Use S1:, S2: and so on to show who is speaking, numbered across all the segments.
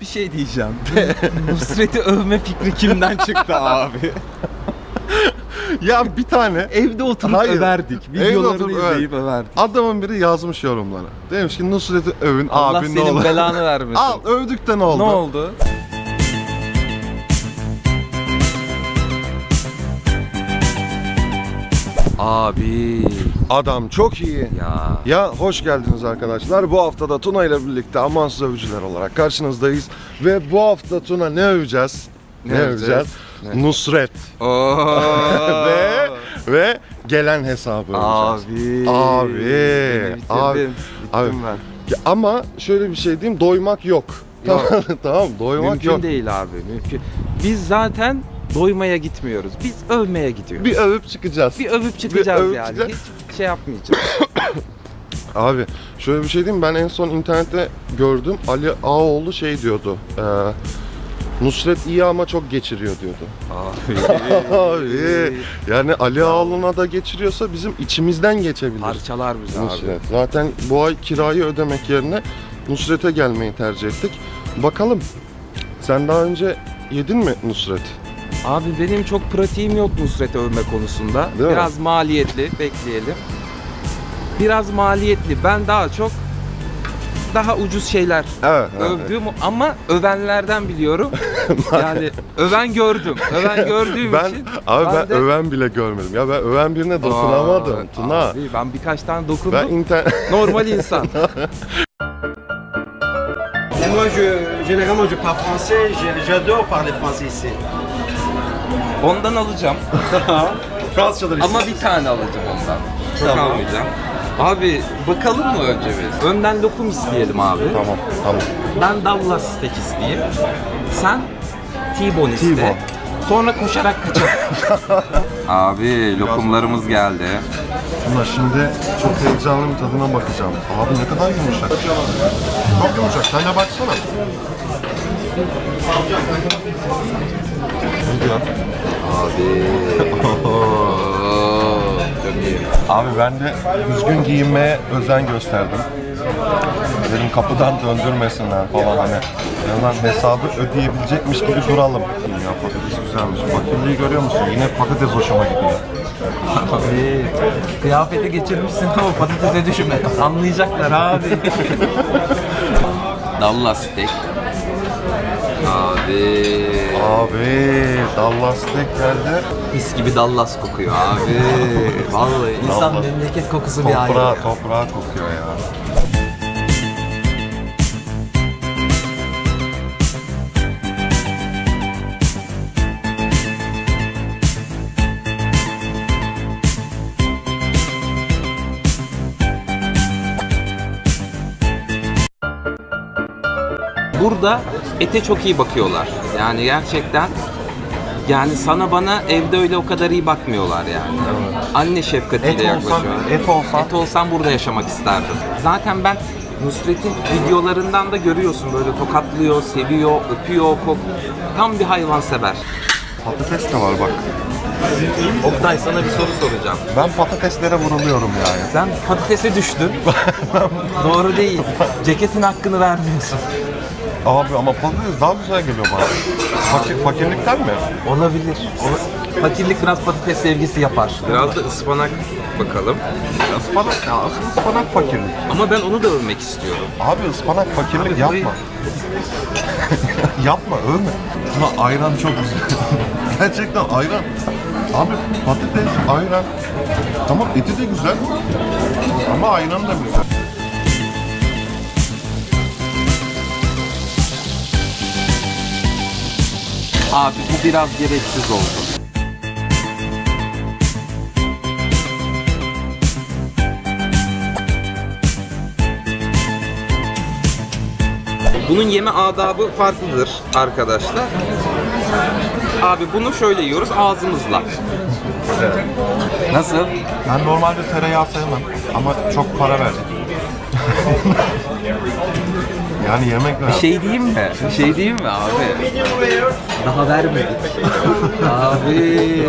S1: Bir şey diyeceğim. Nusret'i övme fikri kimden çıktı abi?
S2: Ya bir tane
S1: Evde oturup
S2: Hayır.
S1: överdik.
S2: Evde
S1: Videolarını
S2: oturup
S1: izleyip överdik.
S2: adamın biri yazmış yorumlara. Demiş ki Nusret'i övün
S1: Allah
S2: abi ne
S1: senin
S2: olur.
S1: belanı vermesin.
S2: Al övdük de ne oldu?
S1: Ne oldu? Abi
S2: Adam çok iyi.
S1: ya.
S2: Ya hoş geldiniz arkadaşlar. Bu hafta da Tuna ile birlikte Amansız Övücüler olarak karşınızdayız. Ve bu hafta Tuna ne öveceğiz? Ne,
S1: Ne
S2: öveceğiz?
S1: öveceğiz? Ne?
S2: Nusret. Ve ve gelen hesabı öveceğiz.
S1: Abi.
S2: Abi, abi,
S1: ben.
S2: Ama şöyle bir şey diyeyim doymak yok. Tamam, tamam doymak
S1: Mümkün
S2: yok.
S1: değil abi. Mümkün. Biz zaten doymaya gitmiyoruz. Biz övmeye gidiyoruz.
S2: Bir övüp çıkacağız.
S1: Bir övüp çıkacağız
S2: övüp
S1: yani.
S2: çıkacağız.
S1: Hiç şey yapmayacağız.
S2: Abi şöyle bir şey diyeyim ben en son internette gördüm Ali Ağoğlu şey diyordu. E, Nusret iyi ama çok geçiriyor diyordu. Abi yani Ali Ağoğlu'na da geçiriyorsa bizim içimizden geçebilir.
S1: Parçalar bizi abi.
S2: Nusret. Zaten bu ay kirayı ödemek yerine Nusret'e gelmeyi tercih ettik. Bakalım sen daha önce yedin mi Nusret?
S1: Abi benim çok pratiğim yok Nusret övme konusunda.
S2: Değil mi?
S1: Biraz maliyetli, bekleyelim. Biraz maliyetli. Ben daha çok daha ucuz şeyler
S2: Evet.
S1: övdüğüm ama övenlerden biliyorum. yani öven gördüm. Öven gördüğüm
S2: Ben
S1: için
S2: abi ben,
S1: ben de-
S2: öven bile görmedim. Ya ben öven birine dokunamadım.
S1: Aa,
S2: Tuna.
S1: Abi ben birkaç tane dokundum.
S2: Ben internet
S1: Normal insan.
S3: Moi, je, généralement, je parle français. J'adore parler français ici.
S1: Ondan alacağım.
S3: Fransızcadır
S1: Ama bir tane alacağım ondan. Çok
S3: Tamam.
S1: almayacağım. Abi bakalım mı önce biz? Önden lokum isteyelim abi.
S2: Tamam tamam.
S1: Ben Dallas steak isteyeyim. Sen T-bone iste. Sonra koşarak kaçalım. Abi lokumlarımız geldi.
S2: Tuna şimdi çok heyecanlı bir tadına bakacağım. Abi ne kadar yumuşak. Çok yumuşak. Sen de baksana. Ne diyor?
S1: Abi. Çok iyi.
S2: Abi ben de düzgün giyinmeye özen gösterdim. Dedim kapıdan döndürmesinler falan hani. Yalan hesabı ödeyebilecekmiş gibi duralım. Ya patates güzelmiş. Fakirliği görüyor musun? Yine patates hoşuma gidiyor.
S1: Abi kıyafete geçirmişsin ama patatese düşme. Anlayacaklar abi. Dallas steak. Abi.
S2: Abi Dallas geldi.
S1: Mis gibi Dallas kokuyor abi. Vallahi insan
S2: Dallas.
S1: memleket kokusu bir ayrı.
S2: Toprağa kokuyor ya.
S1: Burada ete çok iyi bakıyorlar. Yani gerçekten yani sana bana evde öyle o kadar iyi bakmıyorlar yani. Anne şefkatiyle
S2: Et olsan, et olsan
S1: Et olsam burada yaşamak isterdim. Zaten ben Nusret'in videolarından da görüyorsun böyle tokatlıyor, seviyor, öpüyor, kok. Tam bir hayvansever.
S2: patates de var bak.
S1: Oktay sana bir soru soracağım.
S2: Ben patateslere vuruluyorum yani.
S1: Sen patatese düştün. Doğru değil. Ceketin hakkını vermiyorsun.
S2: Abi ama patates daha güzel geliyor bana. Fakir, fakirlikten mi?
S1: Olabilir. Fakirlik biraz patates sevgisi yapar. Biraz da ıspanak bakalım.
S2: Ispanak ya asıl ıspanak fakirlik.
S1: Ama ben onu da övmek istiyorum.
S2: Abi ıspanak fakirlik
S1: Abi
S2: yapma. yapma övme. Ama ayran çok güzel. Gerçekten ayran. Abi patates, ayran. Tamam eti de güzel. Ama ayran da güzel.
S1: Abi bu biraz gereksiz oldu. Bunun yeme adabı farklıdır arkadaşlar. Abi bunu şöyle yiyoruz ağzımızla. Nasıl?
S2: Ben normalde tereyağı sevmem ama çok para verdik. yani yemek lazım.
S1: Şey diyeyim mi? Şey diyeyim mi abi? Daha vermedik. abi.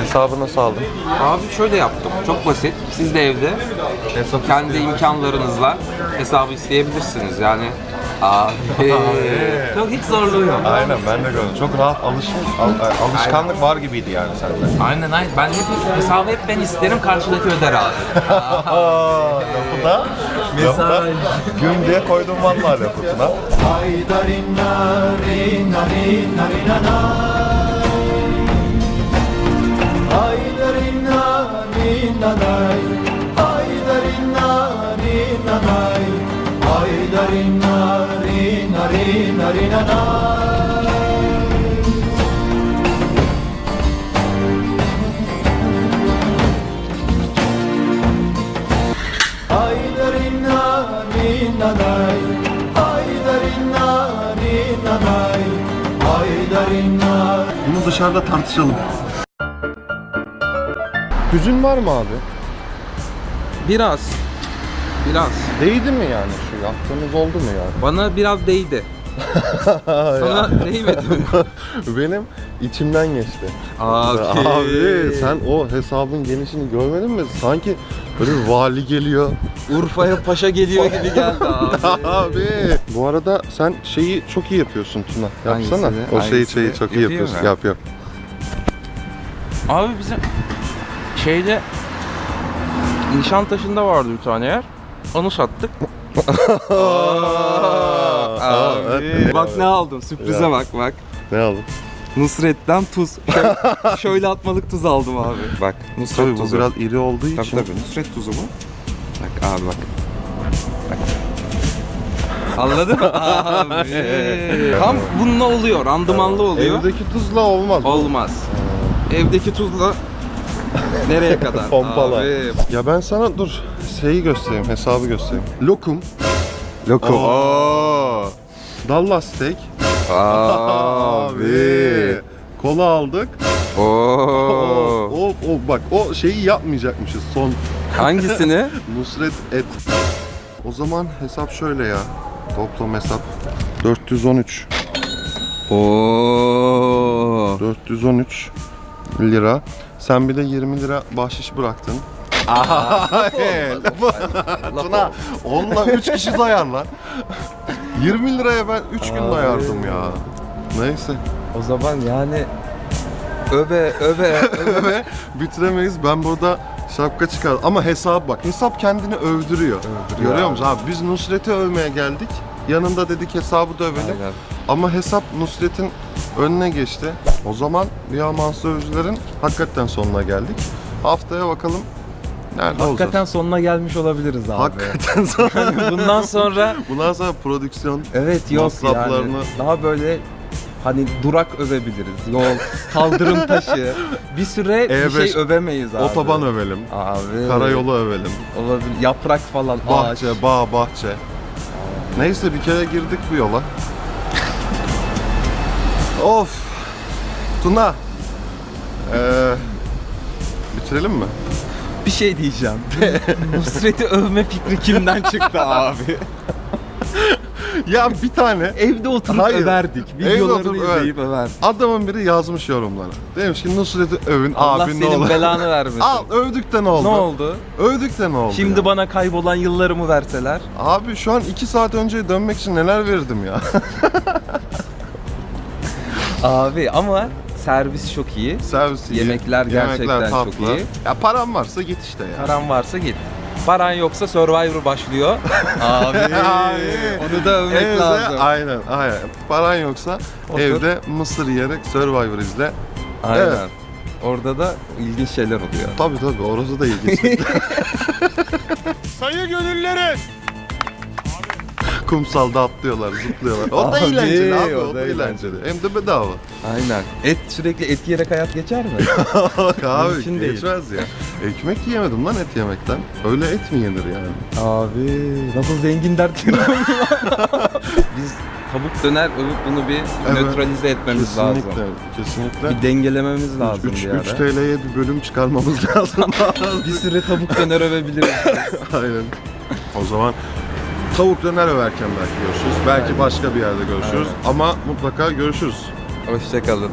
S2: Hesabı nasıl aldın?
S1: Abi şöyle yaptım. Çok basit. Siz de evde
S2: Hesap
S1: kendi imkanlarınızla hesabı isteyebilirsiniz. Yani abi. Çok hiç zorluğu yok.
S2: Aynen ben de gördüm. Çok rahat alışmış, al- alışkanlık var gibiydi yani sende.
S1: Aynen aynen. Ben hep hesabı hep ben isterim karşıdaki öder abi.
S2: Aa, lafı da, lafı da güm diye koydum vallahi lafına. Bunu dışarıda tartışalım. Hüzün var mı abi?
S1: Biraz. Biraz.
S2: Değdi mi yani şu yaptığınız oldu mu yani?
S1: Bana biraz değdi. Sana değmedi mi?
S2: Benim içimden geçti.
S1: Abi.
S2: Abi sen o hesabın genişini görmedin mi? Sanki böyle bir vali geliyor.
S1: Urfa'ya paşa geliyor gibi geldi abi.
S2: Abi. Bu arada sen şeyi çok iyi yapıyorsun Tuna. Yapsana.
S1: Hangisini?
S2: O şeyi
S1: Hangisini?
S2: şeyi çok iyi
S1: Yapayım
S2: yapıyorsun.
S1: mı?
S2: Yap yap.
S1: Abi bizim şeyde Nişantaşı'nda vardı bir tane yer. Onu sattık.
S2: Evet.
S1: Bak ne aldım. Sürprize
S2: Ya.
S1: bak bak.
S2: Ne aldın?
S1: Nusret'ten tuz. Şöyle, şöyle atmalık tuz aldım abi. Bak Nusret
S2: Tabii bu
S1: tuzu.
S2: biraz iri olduğu
S1: Tabii
S2: için.
S1: tabii Nusret tuzu bu. Bak abi bak. Bak. Anladın mı? Abi. Tam bununla oluyor. Randımanlı oluyor.
S2: Evdeki tuzla olmaz.
S1: Olmaz. Evdeki tuzla nereye kadar?
S2: Pompala.
S1: Abi.
S2: Ya ben sana dur şeyi göstereyim, hesabı göstereyim. Lokum,
S1: Lokum.
S2: Aa. Dallas steak.
S1: Abi.
S2: Kola aldık.
S1: Oo.
S2: O, o bak o şeyi yapmayacakmışız son
S1: Hangisini?
S2: Nusret et. O zaman hesap şöyle ya. Toplam hesap 413.
S1: Oo.
S2: 413 lira. Sen bir de 20 lira bahşiş bıraktın. Tuna, onunla 3 kişi dayar lan. 20 liraya ben 3 gün
S1: Abi.
S2: dayardım ya. Neyse.
S1: O zaman yani öve öve
S2: Ve bitiremeyiz. Ben burada şapka çıkar. Ama hesap bak. Hesap kendini övdürüyor. Görüyor musun abi? Biz Nusret'i övmeye geldik. Yanında dedik hesabı da övelim.
S1: Aynen.
S2: Ama hesap Nusret'in önüne geçti. O zaman Rüya Mansur Övücüler'in hakikaten sonuna geldik. Haftaya bakalım nerede
S4: Hakikaten
S2: olacağız.
S4: sonuna gelmiş olabiliriz abi.
S2: Hakikaten sonra.
S4: Bundan sonra
S2: Bundan sonra prodüksiyon
S4: evet yok
S2: Masraflarını-
S4: yani. Daha böyle hani durak övebiliriz. Yol, kaldırım taşı. Bir süre bir
S2: E5,
S4: şey övemeyiz abi.
S2: otoban övelim.
S4: Abi.
S2: Karayolu övelim.
S4: Olabilir. Yaprak falan. ağaç.
S2: Bahçe, bağ, bahçe. Neyse bir kere girdik bu yola. of. Tuna. Ee, bitirelim mi?
S4: Bir şey diyeceğim. Nusret'i övme fikri kimden çıktı abi?
S2: Ya bir tane
S4: Evde oturup
S2: Hayır.
S4: överdik.
S2: Evde
S4: Videolarını
S2: oturup över.
S4: izleyip överdik.
S2: adamın biri yazmış yorumlara. Demiş ki Nusret'i övün
S4: Allah
S2: abi ne
S4: senin
S2: olur.
S4: belanı vermesin.
S2: Al övdük de ne oldu?
S4: Ne oldu?
S2: Övdük de ne oldu?
S4: Şimdi
S2: ya?
S4: bana kaybolan yıllarımı verseler.
S2: Abi şu an 2 saat önce dönmek için neler verirdim ya.
S4: Abi ama servis çok iyi.
S2: Servis iyi.
S4: Yemekler gerçekten çok iyi.
S2: Ya param varsa git işte ya.
S4: Paran varsa git. Paran yoksa Survivor başlıyor. Abi, onu da övmek
S2: Evde,
S4: lazım.
S2: Aynen, aynen. Paran yoksa
S4: Otur.
S2: evde mısır yiyerek Survivor izle.
S4: Aynen.
S2: Evet.
S4: Orada da ilginç şeyler oluyor.
S2: Tabii tabii orası da ilginç.
S5: Sayı gönülleri.
S2: Kumsalda atlıyorlar, zıplıyorlar. O da
S4: Abi,
S2: eğlenceli abi, o,
S4: o
S2: da
S4: da
S2: eğlenceli. Hem de bedava.
S4: Aynen. Et sürekli et yiyerek hayat geçer mi?
S2: Abi
S4: Mümkün değil.
S2: geçmez ya. Ekmek yiyemedim lan et yemekten. Öyle et mi yenir yani?
S4: Abi nasıl zengin dertleri
S1: Biz tavuk döner övüp bunu bir
S2: Evet.
S1: nötralize etmemiz lazım.
S2: Kesinlikle, kesinlikle.
S4: Bir dengelememiz lazım
S2: 3,
S4: bir ara.
S2: 3 TL'ye bir bölüm çıkarmamız lazım.
S4: Bir süre tavuk döner övebiliriz.
S2: Aynen. O zaman tavuk döner överken belki görüşürüz. Belki başka bir yerde görüşürüz. Ama mutlaka görüşürüz.
S1: Hoşçakalın.